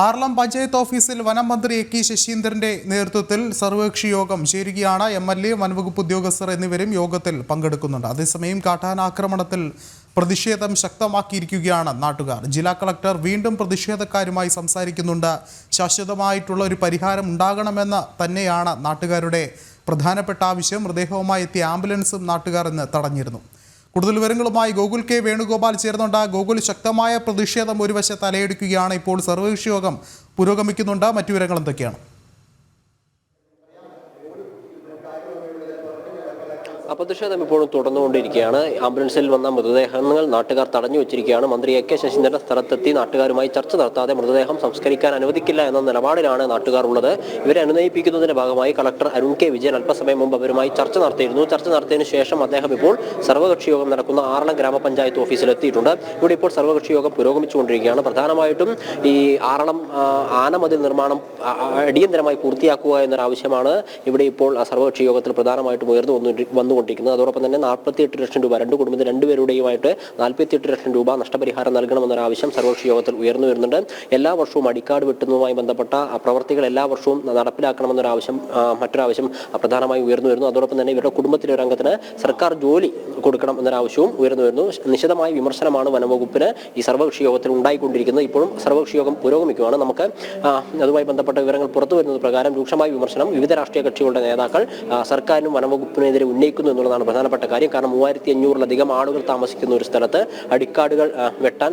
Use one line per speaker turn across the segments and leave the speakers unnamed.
ആർളം പഞ്ചായത്ത് ഓഫീസിൽ വനം മന്ത്രി എ കെ ശശീന്ദ്രന്റെ നേതൃത്വത്തിൽ സർവകക്ഷി യോഗം ചേരുകയാണ് എം എൽ എ വനവകുപ്പ് ഉദ്യോഗസ്ഥർ എന്നിവരും യോഗത്തിൽ പങ്കെടുക്കുന്നുണ്ട്. അതേസമയം കാട്ടാനാക്രമണത്തിൽ പ്രതിഷേധം ശക്തമാക്കിയിരിക്കുകയാണ് നാട്ടുകാർ. ജില്ലാ കളക്ടർ വീണ്ടും പ്രതിഷേധക്കാരുമായി സംസാരിക്കുന്നുണ്ട്. ശാശ്വതമായിട്ടുള്ള ഒരു പരിഹാരം ഉണ്ടാകണമെന്ന് തന്നെയാണ് നാട്ടുകാരുടെ പ്രധാനപ്പെട്ട ആവശ്യം. മൃതദേഹവുമായി എത്തിയ ആംബുലൻസും നാട്ടുകാർ ഇന്ന് തടഞ്ഞിരുന്നു. കൂടുതൽ വിവരങ്ങളുമായി ഗോകുൽ കെ വേണുഗോപാൽ ചേർന്നുണ്ട് ഗോകുൽ ശക്തമായ പ്രതിഷേധം ഒരു വശത്ത് തലയെടുക്കുകയാണ് ഇപ്പോൾ സർവകക്ഷി യോഗം പുരോഗമിക്കുന്നുണ്ട്. മറ്റു വിവരങ്ങൾ എന്തൊക്കെയാണ്?
പ്രതിഷേധം ഇപ്പോഴും തുടർന്നുകൊണ്ടിരിക്കുകയാണ്. ആംബുലൻസിൽ വന്ന മൃതദേഹങ്ങൾ നാട്ടുകാർ തടഞ്ഞു വെച്ചിരിക്കുകയാണ്. മന്ത്രി എ കെ ശശീന്ദ്രൻ സ്ഥലത്തെത്തി നാട്ടുകാരുമായി ചർച്ച നടത്താതെ മൃതദേഹം സംസ്കരിക്കാൻ അനുവദിക്കില്ല എന്ന നിലപാടിലാണ് നാട്ടുകാർ ഉള്ളത് ഇവരെ അനുനയിപ്പിക്കുന്നതിന്റെ ഭാഗമായി കളക്ടർ അരുൺ കെ വിജയൻ അല്പസമയം മുമ്പ് അവരുമായി ചർച്ച നടത്തിയിരുന്നു. ചർച്ച നടത്തിയതിനു ശേഷം അദ്ദേഹം ഇപ്പോൾ സർവകക്ഷി യോഗം നടക്കുന്ന ആറളം ഗ്രാമപഞ്ചായത്ത് ഓഫീസിലെത്തിയിട്ടുണ്ട്. ഇവിടെ ഇപ്പോൾ സർവകക്ഷി യോഗം പുരോഗമിച്ചുകൊണ്ടിരിക്കുകയാണ്. പ്രധാനമായിട്ടും ഈ ആറളം ആനമതിൽ നിർമ്മാണം അടിയന്തരമായി പൂർത്തിയാക്കുക എന്നൊരാവശ്യമാണ് ഇവിടെ ഇപ്പോൾ സർവകക്ഷി യോഗത്തിൽ പ്രധാനമായിട്ടും ഉയർന്നു വന്നു വന്നുകൊണ്ടിരിക്കുന്നത് അതോടൊപ്പം തന്നെ നാൽപ്പത്തി എട്ട് ലക്ഷം രൂപ രണ്ട് കുടുംബത്തിൽ രണ്ടുപേരുടെയുമായിട്ട് നാൽപ്പത്തി എട്ട് ലക്ഷം രൂപ നഷ്ടപരിഹാരം നൽകണമെന്നൊരു ആവശ്യം സർവകക്ഷി യോഗത്തിൽ ഉയർന്നു വരുന്നുണ്ട്. എല്ലാ വർഷവും അടിക്കാട് വെട്ടുന്നതുമായി ബന്ധപ്പെട്ട പ്രവർത്തികൾ എല്ലാ വർഷവും നടപ്പിലാക്കണമെന്നൊരു ആവശ്യം ആ, മറ്റൊരാവശ്യം പ്രധാനമായി ഉയർന്നു വരുന്നു. അതോടൊപ്പം തന്നെ ഇവരുടെ കുടുംബത്തിലെ ഒരു അംഗത്തിന് സർക്കാർ ജോലി കൊടുക്കണം എന്നൊരാവശ്യവും ഉയർന്നു വരുന്നു. നിശിതമായ വിമർശനമാണ് വനംവകുപ്പിന് ഈ സർവകക്ഷി യോഗത്തിൽ ഉണ്ടായിക്കൊണ്ടിരിക്കുന്നത്. ഇപ്പോഴും സർവകക്ഷി യോഗം പുരോഗമിക്കുകയാണ്. നമുക്ക് അതുമായി ബന്ധപ്പെട്ട വിവരങ്ങൾ പുറത്തു വരുന്നത് പ്രകാരം രൂക്ഷമായ വിമർശനം വിവിധ രാഷ്ട്രീയ കക്ഷികളുടെ നേതാക്കൾ സർക്കാരിനും വനംവകുപ്പിനെതിരെ ഉന്നയിക്കുന്നു എന്നുള്ളതാണ് പ്രധാനപ്പെട്ട കാര്യം. കാരണം മൂവായിരത്തി അഞ്ഞൂറിലധികം ആളുകൾ താമസിക്കുന്ന ഒരു സ്ഥലത്ത് അടിക്കാടുകൾ വെട്ടാൻ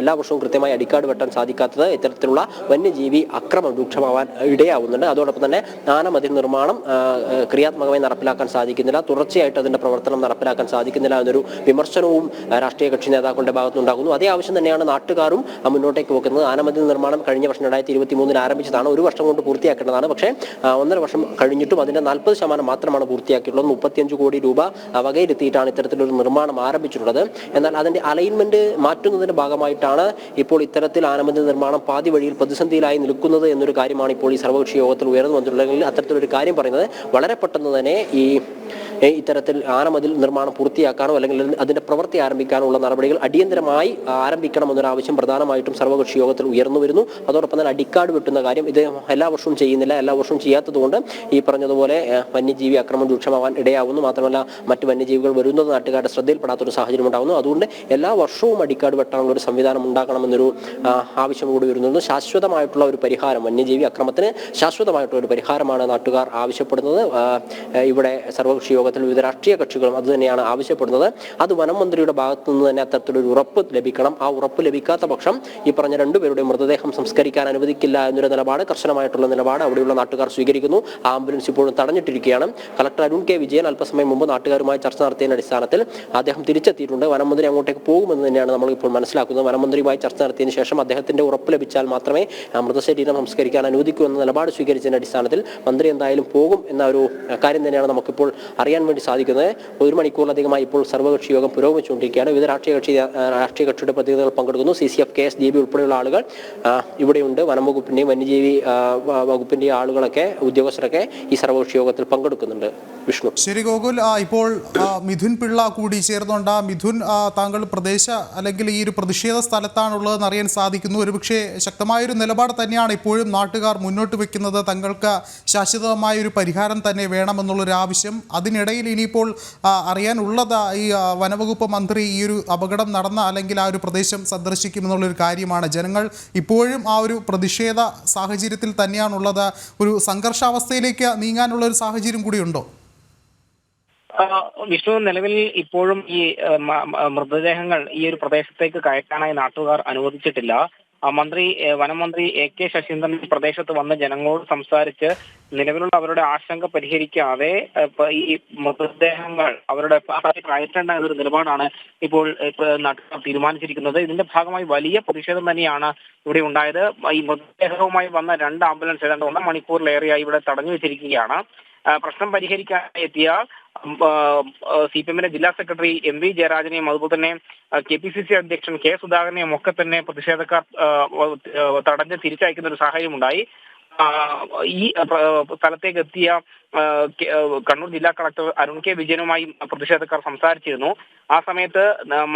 എല്ലാ വർഷവും കൃത്യമായി അടിക്കാട് വെട്ടാൻ സാധിക്കാത്തത് ഇത്തരത്തിലുള്ള വന്യജീവി അക്രമം രൂക്ഷമാവാൻ ഇടയാവുന്നുണ്ട്. അതോടൊപ്പം തന്നെ ആനമതിൽ നിർമ്മാണം ക്രിയാത്മകമായി നടപ്പിലാക്കാൻ സാധിക്കുന്നില്ല. തുടർച്ചയായിട്ട് അതിന്റെ പ്രവർത്തനം നടപ്പിലാക്കാൻ സാധിക്കുന്നില്ല എന്നൊരു വിമർശനവും രാഷ്ട്രീയ കക്ഷി നേതാക്കളുടെ ഭാഗത്തുനിന്നുണ്ടാകുന്നു അതേ ആവശ്യം തന്നെയാണ് നാട്ടുകാരും മുന്നോട്ടേക്ക് വെക്കുന്നത് ആനമതിൽ നിർമ്മാണം കഴിഞ്ഞ വർഷം രണ്ടായിരത്തി ഇരുപത്തി മൂന്നിൽ ആരംഭിച്ചതാണ്. ഒരു വർഷം കൊണ്ട് പൂർത്തിയാക്കേണ്ടതാണ്. പക്ഷേ ഒന്നര വർഷം കഴിഞ്ഞിട്ടും അതിന്റെ നാൽപ്പത് ശതമാനം മാത്രമാണ് പൂർത്തിയാക്കിയിട്ടുള്ളത്. മുപ്പത്തിയഞ്ച് കോടി രൂപ ആ, വകയിരുത്തിയിട്ടാണ് ഇത്തരത്തിലൊരു നിർമ്മാണം ആരംഭിച്ചിട്ടുള്ളത്. എന്നാൽ അതിന്റെ അലൈൻമെന്റ് മാറ്റുന്നതിന്റെ ഭാഗമായിട്ടാണ് ഇപ്പോൾ ഇത്തരത്തിൽ ആനമന്ദിര നിർമ്മാണം പാതി വഴിയിൽ പ്രതിസന്ധിയിലായി നിൽക്കുന്നത് എന്നൊരു കാര്യമാണ് ഇപ്പോൾ ഈ സർവകക്ഷി യോഗത്തിൽ ഉയർന്നു വന്നിട്ടുള്ളതെങ്കിൽ അത്തരത്തിലൊരു കാര്യം പറയുന്നത് വളരെ പെട്ടെന്ന് തന്നെ ഈ ഇത്തരത്തിൽ ആനമതിൽ നിർമ്മാണം പൂർത്തിയാക്കാനോ അല്ലെങ്കിൽ അതിന്റെ പ്രവൃത്തി ആരംഭിക്കാനോ ഉള്ള നടപടികൾ അടിയന്തരമായി ആരംഭിക്കണമെന്നൊരു ആവശ്യം പ്രധാനമായിട്ടും സർവകക്ഷി യോഗത്തിൽ ഉയർന്നു വരുന്നു. അതോടൊപ്പം തന്നെ അടിക്കാട് വെട്ടുന്ന കാര്യം ഇത് എല്ലാ വർഷവും ചെയ്യുന്നില്ല. എല്ലാ വർഷവും ചെയ്യാത്തതുകൊണ്ട് ഈ പറഞ്ഞതുപോലെ വന്യജീവി ആക്രമണം രൂക്ഷമാവാൻ ഇടയാവുന്നു. മാത്രമല്ല മറ്റ് വന്യജീവികൾ വരുന്നത് നാട്ടുകാരുടെ ശ്രദ്ധയിൽപ്പെടാത്തൊരു സാഹചര്യം ഉണ്ടാകുന്നു അതുകൊണ്ട് എല്ലാ വർഷവും അടിക്കാട് വെട്ടാനുള്ള ഒരു സംവിധാനം ഉണ്ടാക്കണമെന്നൊരു ആവശ്യം കൂടി വരുന്നു ശാശ്വതമായിട്ടുള്ള ഒരു പരിഹാരം വന്യജീവി അക്രമത്തിന് ശാശ്വതമായിട്ടുള്ള ഒരു പരിഹാരമാണ് നാട്ടുകാർ ആവശ്യപ്പെടുന്നത്. ഇവിടെ സർവകക്ഷി യോഗത്തിൽ വിവിധ രാഷ്ട്രീയ കക്ഷികളും അതുതന്നെയാണ് ആവശ്യപ്പെടുന്നത്. അത് വനം മന്ത്രിയുടെ ഭാഗത്തു നിന്ന് തന്നെ അത്തരത്തിലൊരു ഉറപ്പ് ലഭിക്കണം. ആ ഉറപ്പ് ലഭിക്കാത്ത പക്ഷം ഈ പറഞ്ഞ രണ്ടുപേരുടെ മൃതദേഹം സംസ്കരിക്കാൻ അനുവദിക്കില്ല എന്നൊരു നിലപാട് കർശനമായിട്ടുള്ള നിലപാട് അവിടെയുള്ള നാട്ടുകാർ സ്വീകരിക്കുന്നു. ആംബുലൻസ് ഇപ്പോഴും തടഞ്ഞിട്ടിരിക്കുകയാണ്. കളക്ടർ അരുൺ കെ വിജയൻ അല്പസമയം മുമ്പ് നാട്ടുകാരുമായി ചർച്ച നടത്തിയതിന്റെ അടിസ്ഥാനത്തിൽ അദ്ദേഹം തിരിച്ചെത്തിയിട്ടുണ്ട്. വനം മന്ത്രി അങ്ങോട്ടേക്ക് പോകുമെന്ന് തന്നെയാണ് നമ്മൾ ഇപ്പോൾ മനസ്സിലാക്കുന്നത്. വനമന്ത്രിയുമായി ചർച്ച നടത്തിയതിനു ശേഷം അദ്ദേഹത്തിന്റെ ഉറപ്പ് ലഭിച്ചാൽ മാത്രമേ മൃതശരീരം സംസ്കരിക്കാൻ അനുവദിക്കൂ എന്ന നിലപാട് സ്വീകരിച്ചതിന്റെ അടിസ്ഥാനത്തിൽ മന്ത്രി എന്തായാലും പോകും എന്ന ഒരു കാര്യം തന്നെയാണ് നമുക്കിപ്പോൾ അറിയാൻ വേണ്ടി സാധിക്കുന്നത്. ഒരു മണിക്കൂറിലധികമായി ഇപ്പോൾ സർവകക്ഷി യോഗം പുരോഗമിച്ചുകൊണ്ടിരിക്കുകയാണ്. വിവിധ രാഷ്ട്രീയ കക്ഷി രാഷ്ട്രീയ കക്ഷിയുടെ പ്രതിനിധികൾ പങ്കെടുക്കുന്നു. C C F K S D B ഉൾപ്പെടെയുള്ള ആളുകൾ ഇവിടെയുണ്ട്. വനം വകുപ്പിന്റെയും വന്യജീവി വകുപ്പിന്റെയും ആളുകളൊക്കെ ഉദ്യോഗസ്ഥരൊക്കെ ഈ സർവകക്ഷി യോഗത്തിൽ പങ്കെടുക്കുന്നുണ്ട്. വിഷ്ണു.
ശരി ഗോകുൽ. ഇപ്പോൾ മിഥുൻ പിള്ള കൂടി ചേർന്നുണ്ട്. മിഥുൻ താങ്കൾ പ്രദേശ അല്ലെങ്കിൽ ഈ ഒരു പ്രതിഷേധ സ്ഥലത്താണുള്ളതെന്ന് അറിയാൻ സാധിക്കുന്നു. ഒരുപക്ഷെ ശക്തമായൊരു നിലപാട് തന്നെയാണ് ഇപ്പോഴും നാട്ടുകാർ മുന്നോട്ട് വെക്കുന്നത്. തങ്ങൾക്ക് ശാശ്വതമായ ഒരു പരിഹാരം തന്നെ വേണമെന്നുള്ളൊരു ആവശ്യം അതിനിടയിൽ ഇനിയിപ്പോൾ അറിയാനുള്ളത് ഈ വനവകുപ്പ് മന്ത്രി ഈ ഒരു അപകടം നടന്ന അല്ലെങ്കിൽ ആ ഒരു പ്രദേശം സന്ദർശിക്കുമെന്നുള്ളൊരു കാര്യമാണ്. ജനങ്ങൾ ഇപ്പോഴും ആ ഒരു പ്രതിഷേധ സാഹചര്യത്തിൽ തന്നെയാണുള്ളത്. ഒരു സംഘർഷാവസ്ഥയിലേക്ക് നീങ്ങാനുള്ള ഒരു സാഹചര്യം കൂടിയുണ്ടോ?
വിഷ്ണു നിലവിൽ ഇപ്പോഴും ഈ മൃതദേഹങ്ങൾ ഈ ഒരു പ്രദേശത്തേക്ക് കയറ്റാനായി നാട്ടുകാർ അനുവദിച്ചിട്ടില്ല. മന്ത്രി വനമന്ത്രി വനം മന്ത്രി എ കെ ശശീന്ദ്രൻ പ്രദേശത്ത് വന്ന് ജനങ്ങളോട് സംസാരിച്ച് നിലവിലുള്ള അവരുടെ ആശങ്ക പരിഹരിക്കാതെ ഈ മൃതദേഹങ്ങൾ അവരുടെ കയറ്റേണ്ട എന്നൊരു നിലപാടാണ് ഇപ്പോൾ തീരുമാനിച്ചിരിക്കുന്നത്. ഇതിന്റെ ഭാഗമായി വലിയ പ്രതിഷേധം തന്നെയാണ് ഇവിടെ ഉണ്ടായത്. ഈ മൃതദേഹവുമായി വന്ന രണ്ട് ആംബുലൻസ് ഏതാണ്ട് ഒന്നര മണിക്കൂറിലേറെയായി ഇവിടെ തടഞ്ഞു വെച്ചിരിക്കുകയാണ് പ്രശ്നം പരിഹരിക്കാൻ എത്തിയ സി പി എമ്മിന്റെ ജില്ലാ സെക്രട്ടറി എം വി ജയരാജനെയും അതുപോലെ തന്നെ കെ പി സി സി അധ്യക്ഷൻ കെ സുധാകരനെയും ഒക്കെ തന്നെ പ്രതിഷേധക്കാർ തടഞ്ഞ് തിരിച്ചയക്കുന്ന ഒരു സാഹചര്യം ഉണ്ടായി ഈ സ്ഥലത്തേക്ക് എത്തിയ കണ്ണൂർ ജില്ലാ കളക്ടർ അരുൺ കെ വിജയനുമായി പ്രതിഷേധക്കാർ സംസാരിച്ചിരുന്നു. ആ സമയത്ത്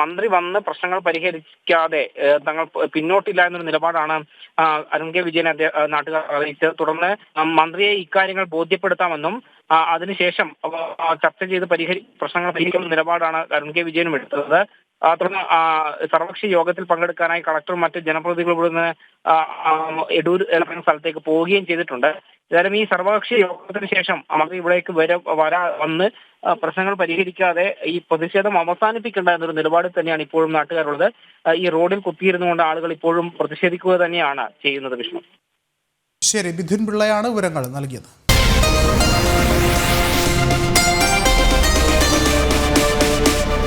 മന്ത്രി വന്ന് പ്രശ്നങ്ങൾ പരിഹരിക്കാതെ തങ്ങൾ പിന്നോട്ടില്ല എന്നൊരു നിലപാടാണ് അരുൺ കെ വിജയൻ നാട്ടുകാർ അറിയിച്ചത്. തുടർന്ന് മന്ത്രിയെ ഇക്കാര്യങ്ങൾ ബോധ്യപ്പെടുത്താമെന്നും അതിനുശേഷം ചർച്ച ചെയ്ത് പരിഹരി പ്രശ്നങ്ങൾ പരിഹരിക്കുന്ന നിലപാടാണ് അരുൺ കെ വിജയനും എടുത്തത്. തുടർന്ന് സർവകക്ഷി യോഗത്തിൽ പങ്കെടുക്കാനായി കളക്ടറും മറ്റ് ജനപ്രതിനിധികളും ഇവിടുന്ന് എടൂർ എന്ന സ്ഥലത്തേക്ക് പോവുകയും ചെയ്തിട്ടുണ്ട്. ഏതായാലും ഈ സർവകക്ഷി യോഗത്തിന് ശേഷം മന്ത്രി ഇവിടേക്ക് വര വരാ വന്ന് പ്രശ്നങ്ങൾ പരിഹരിക്കാതെ ഈ പ്രതിഷേധം അവസാനിപ്പിക്കേണ്ട എന്നൊരു നിലപാടിൽ തന്നെയാണ് ഇപ്പോഴും നാട്ടുകാരുള്ളത്. ഈ റോഡിൽ കുത്തിയിരുന്നുകൊണ്ട് ആളുകൾ ഇപ്പോഴും പ്രതിഷേധിക്കുക തന്നെയാണ് ചെയ്യുന്നത് വിഷ്ണു.
ശരി മിഥുൻ പിള്ളയാണ് വിവരങ്ങൾ നൽകിയത്.